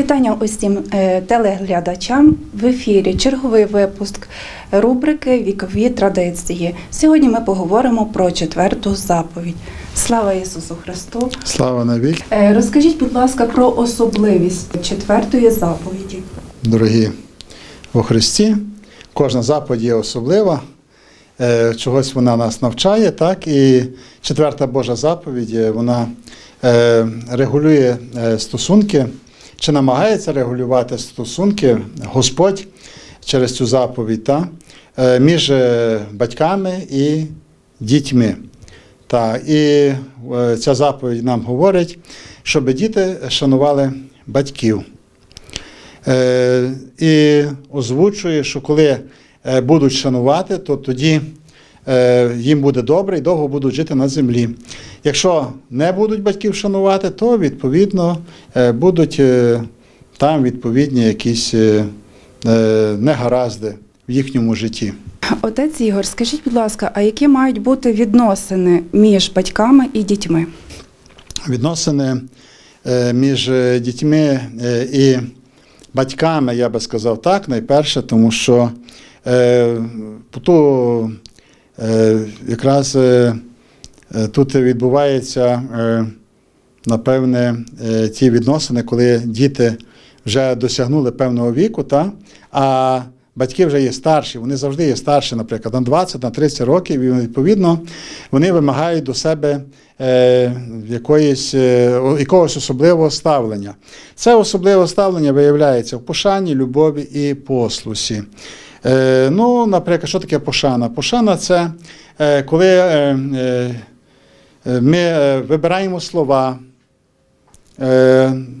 Вітання усім е, телеглядачам в ефірі. Черговий випуск рубрики Вікові традиції. Сьогодні ми поговоримо про четверту заповідь. Слава Ісусу Христу! Слава навік, Е, Розкажіть, будь ласка, про особливість четвертої заповіді. дорогі у Христі. Кожна заповідь є особлива. Е, Чогось вона нас навчає, так? І четверта Божа заповідь вона регулює стосунки, чи намагається регулювати стосунки Господь через цю заповідь та? е, між е, батьками і дітьми. Та, і е, ця заповідь нам говорить, щоб діти шанували батьків. І озвучує, що коли будуть шанувати, то тоді їм буде добре і довго будуть жити на землі. Якщо не будуть батьків шанувати, то відповідно е, будуть е, там відповідні якісь е, е, негаразди в їхньому житті. Отець Ігор, скажіть, будь ласка, а які мають бути відносини між батьками і дітьми? Відносини е, між е, дітьми е, і батьками, я би сказав так, найперше, тому що е, ту, е, якраз е, е, тут відбувається, е, напевне, е, ті відносини, коли діти вже досягнули певного віку, та, а батьки вже є старші, вони завжди є старші, наприклад, на 20, на 30 років, і відповідно вони вимагають до себе е, якоїсь, е, якогось особливого ставлення. Це особливе ставлення виявляється в пошані, любові і послусі. Е, ну, наприклад, що таке пошана? Пошана це е, коли е, ми вибираємо слова,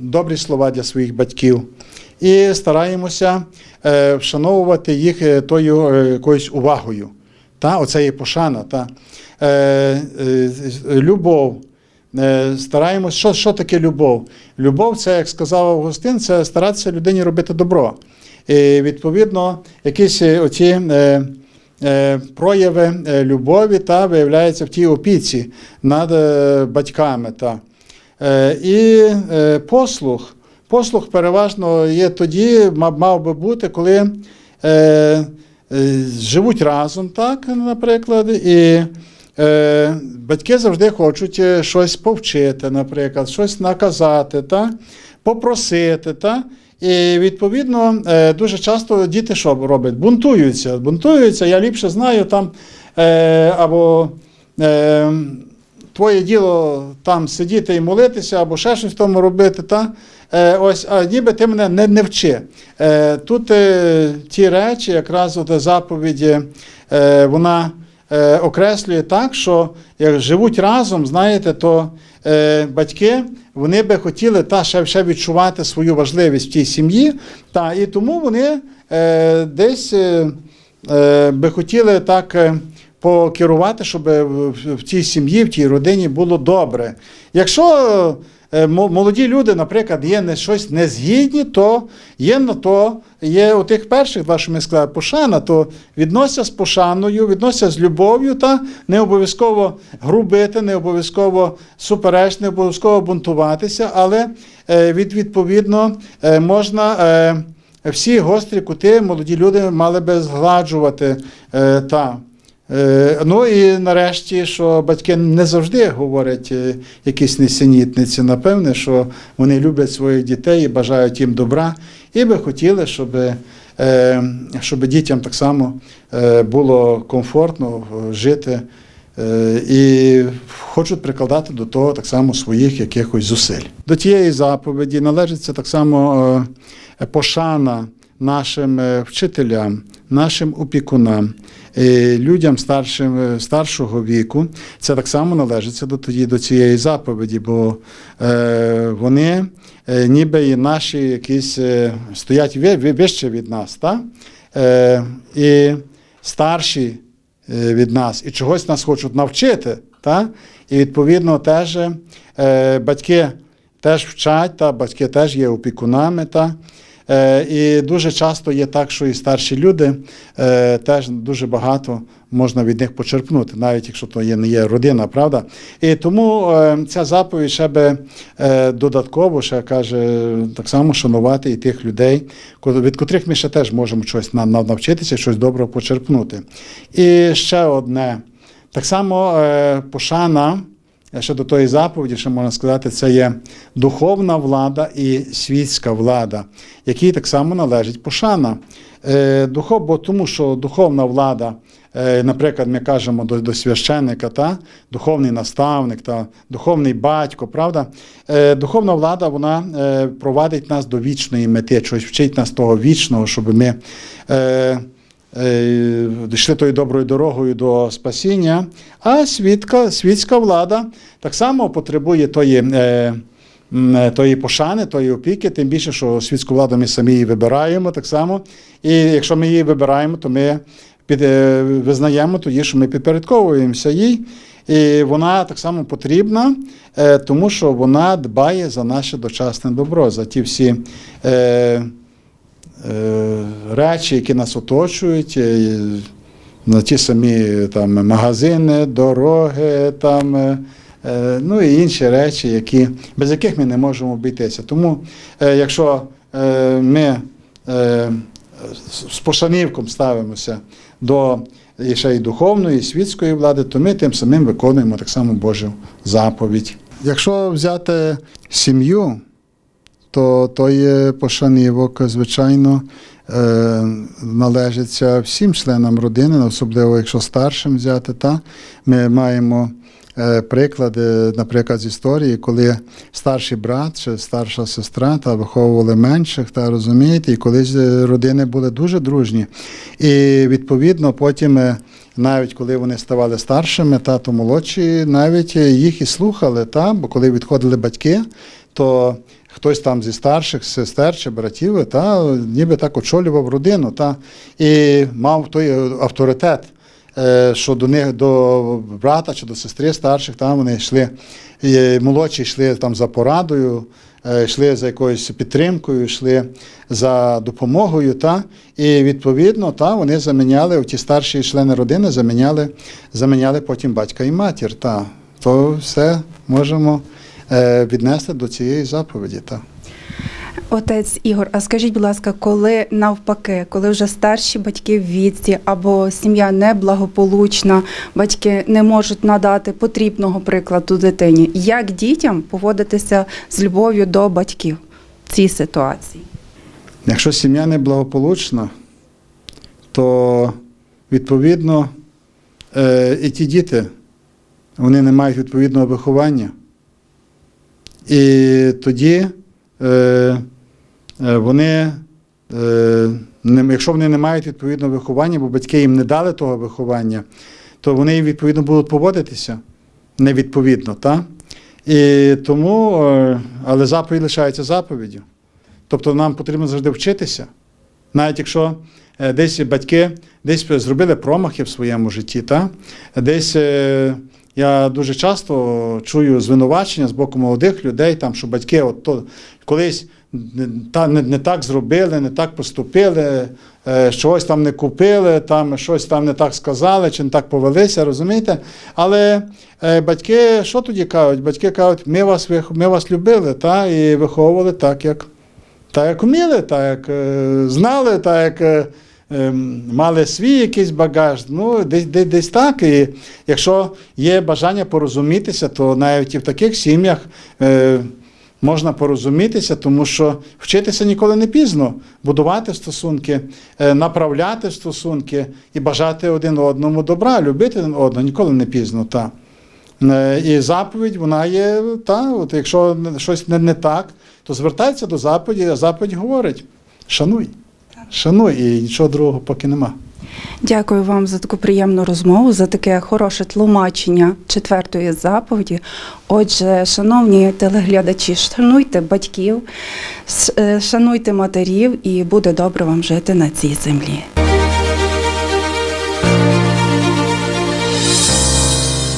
добрі слова для своїх батьків. І стараємося вшановувати їх тою якоюсь увагою. Та? Оце є пошана. Та? Любов. Стараємось, що, що таке любов? Любов це, як сказав Августин, це старатися людині робити добро. І відповідно, якісь е, оці е, е, прояви любові та виявляються в тій опіці над батьками. Та. І послух. Послух переважно є тоді, ма- мав би бути, коли живуть разом, так, наприклад, і батьки завжди хочуть щось повчити, наприклад, щось наказати, так, попросити. Так. І відповідно е, дуже часто діти що роблять? Бунтуються. Бунтуються, я ліпше знаю там е, або. Е, Твоє діло там сидіти і молитися, або ще щось в тому робити, та? Ось, а ніби ти мене не, не вчи. Тут ті речі, якраз от заповіді, вона е, окреслює так, що як живуть разом, знаєте, то е, батьки вони би хотіли та, ще, ще відчувати свою важливість в тій сім'ї, та, і тому вони е, десь е, е, би хотіли так. Покерувати, щоб в тій сім'ї, в тій родині було добре. Якщо е, молоді люди, наприклад, є не щось незгідні, то є на то, є у тих перших, два, що сказали, пошана, то відносяться з пошаною, відносяться з любов'ю, та не обов'язково грубити, не обов'язково суперечити, не обов'язково бунтуватися, але е, від, відповідно е, можна. Всі гострі кути молоді люди мали би згладжувати та. Е, Ну і нарешті, що батьки не завжди говорять е, якісь несенітниці. Напевне, що вони люблять своїх дітей і бажають їм добра, і би хотіли, щоб, е, щоб дітям так само було комфортно жити. І хочуть прикладати до того так само своїх якихось зусиль. До тієї заповіді належиться так само пошана нашим вчителям, нашим опікунам, людям старшим, е, старшого віку. Це так само належиться до, тоді, до цієї заповіді, бо е, вони е, ніби і наші якісь е, стоять ви- ви- вище від нас. Та? Е, і старші е, від нас і чогось нас хочуть навчити. Та? І відповідно теж е, батьки теж вчать, та, батьки теж є опікунами. Та? Е, І дуже часто є так, що і старші люди е, теж дуже багато можна від них почерпнути, навіть якщо то є, не є родина, правда? І тому е, ця заповідь ще би додатково ще каже так само шанувати і тих людей, від котрих ми ще теж можемо щось на- на- навчитися, щось доброго почерпнути. І ще одне. Так само пошана. Е, Ще тої заповіді, що можна сказати, це є духовна влада і світська влада, якій так само належить пошана. Е, духов, бо тому що духовна влада, е, наприклад, ми кажемо до, до священника, та, духовний наставник, та, духовний батько, правда? Духовна влада вона провадить нас до вічної мети, щось вчить нас того вічного, щоб ми. Е, йшли тою доброю дорогою до спасіння, а світка, світська влада так само потребує тої, е, е, тої пошани, тої опіки, тим більше, що світську владу ми самі її вибираємо так само. І якщо ми її вибираємо, то ми під, визнаємо тоді, що ми підпорядковуємося їй. І вона так само потрібна, тому що вона дбає за наше дочасне добро, за ті всі. Е, речі, які нас оточують, е, на ті самі там, магазини, дороги, там, е, ну і інші речі, які, без яких ми не можемо обійтися. Тому, якщо ми з пошанівком ставимося до і ще й духовної, і світської влади, то ми тим самим виконуємо так само Божу заповідь. Якщо взяти сім'ю, то той пошанівок, звичайно, е, належиться всім членам родини, особливо якщо старшим взяти. Та? Ми маємо е, приклади, наприклад, з історії, коли старший брат чи старша сестра та виховували менших, та розумієте, і колись е, родини були дуже дружні. І відповідно потім. Навіть коли вони ставали старшими, та то молодші, навіть їх і слухали, та? бо коли відходили батьки, то хтось там зі старших сестер чи братів, та, ніби так очолював родину, та, і мав той авторитет, е, що до них до брата чи до сестри старших, там вони йшли, і молодші йшли там за порадою, е, йшли за якоюсь підтримкою, йшли за допомогою, та, і відповідно та, вони заміняли, ті старші члени родини заміняли, заміняли потім батька і матір. Та. То все можемо е, віднести до цієї заповіді. Та. Отець Ігор, а скажіть, будь ласка, коли навпаки, коли вже старші батьки в віці або сім'я неблагополучна, батьки не можуть надати потрібного прикладу дитині, як дітям поводитися з любов'ю до батьків в цій ситуації? Якщо сім'я неблагополучна, то відповідно е, і ті діти вони не мають відповідного виховання. І тоді е, е, вони, е, якщо вони не мають відповідного виховання, бо батьки їм не дали того виховання, то вони відповідно будуть поводитися невідповідно. Та? І тому, але заповідь лишається заповіддю. Тобто нам потрібно завжди вчитися. Навіть якщо десь батьки десь зробили промахи в своєму житті, та? десь я дуже часто чую звинувачення з боку молодих людей, там, що батьки от то, колись та, не, не так зробили, не так поступили, е, щось там не купили, там, щось там не так сказали чи не так повелися, розумієте? Але е, батьки що тоді кажуть? Батьки кажуть, ми вас, ми вас любили та, і виховували так, як так як вміли, так як е, знали, так як е, мали свій якийсь багаж. Ну, десь, десь, так. І якщо є бажання порозумітися, то навіть і в таких сім'ях е, можна порозумітися, тому що вчитися ніколи не пізно, будувати стосунки, е, направляти стосунки і бажати один одному добра, любити один одного ніколи не пізно. Та. Е, І заповідь, вона є, та, от якщо щось не, не так, то звертайся до заповіді, а заповідь говорить: шануй. Шануй, і нічого другого поки нема. Дякую вам за таку приємну розмову, за таке хороше тлумачення четвертої заповіді. Отже, шановні телеглядачі, шануйте батьків, е, шануйте матерів, і буде добре вам жити на цій землі.